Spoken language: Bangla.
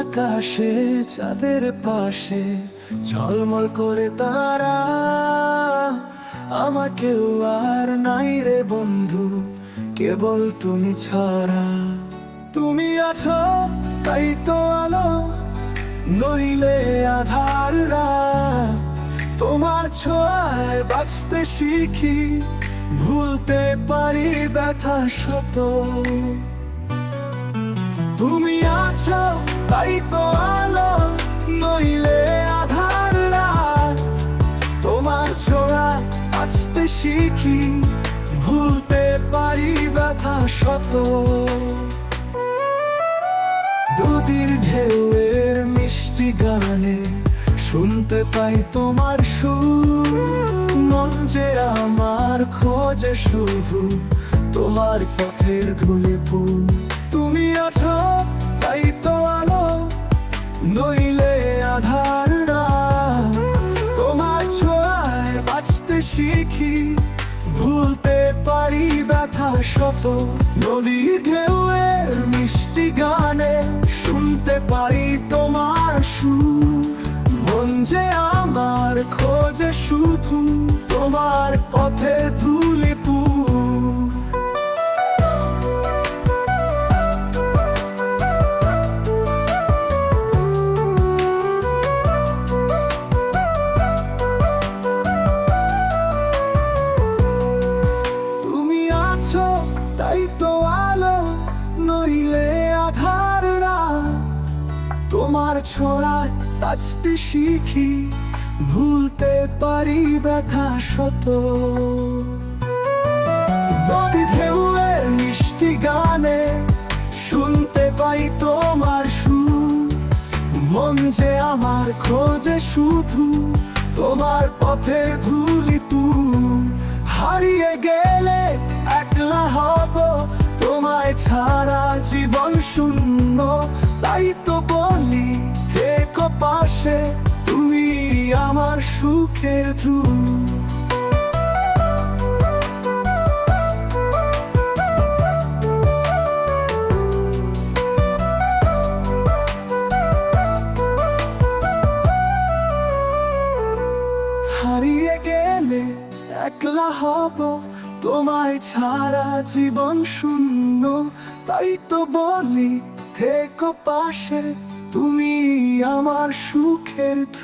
আকাশে, চাঁদের পাশে ঝলমল করে তারা। আমার কেউ আর নাই রে বন্ধু, কেবল তুমি ছাড়া। তুমি আছো, তাই তো আলো, নইলে আধার রাত। তোমার ছোঁয়ায় বাঁচতে শিখি, ভুলতে পারি ব্যথা শত তুমি আছো, তাই তো আলো, নইলে আধার রাত। তোমার ছোঁয়ায় বাঁচতে শিখি, ভুলতে পারি ব্যথা শত। দুদির ঢেউয়ের মিষ্টি গানে শুনতে পাই তোমার সুর। মন যে আমার খোঁজে শুধু তোমার পথের ধুলি ফুল। তুমি আছো, তাই তো আলো, নইলে আধার রাত। তোমার ছোঁয়ায় বাঁচতে শিখি, ভুলতে পারি ব্যথা শত নদী ঢেউয়ের মিষ্টি গানে শুনতে পারি তোমার সুর মন যে আমার খোঁজে শুধু তোমার পথে তাই তো আলো, নইলে আধার রাত। তোমার ছোঁয়ায় বাঁচতে শিখি, ভুলতে পারি ব্যথা শত। নদী ঢেউয়ের মিষ্টি গানে শুনতে পাই তোমার সুর। মন যে আমার খোঁজে শুধু, তোমার পথে ধুলি তু হারিয়ে গেলে জীবন শূন্য, তাই তো বলি থেকো পাশে তুমি আমার সুখের ধ্রুব। হারিয়ে গেলে একলা হব তোমায় ছাড়া জীবন শূন্য তাই তো বলি থেকো পাশে তুমি আমার সুখের ধ্রুব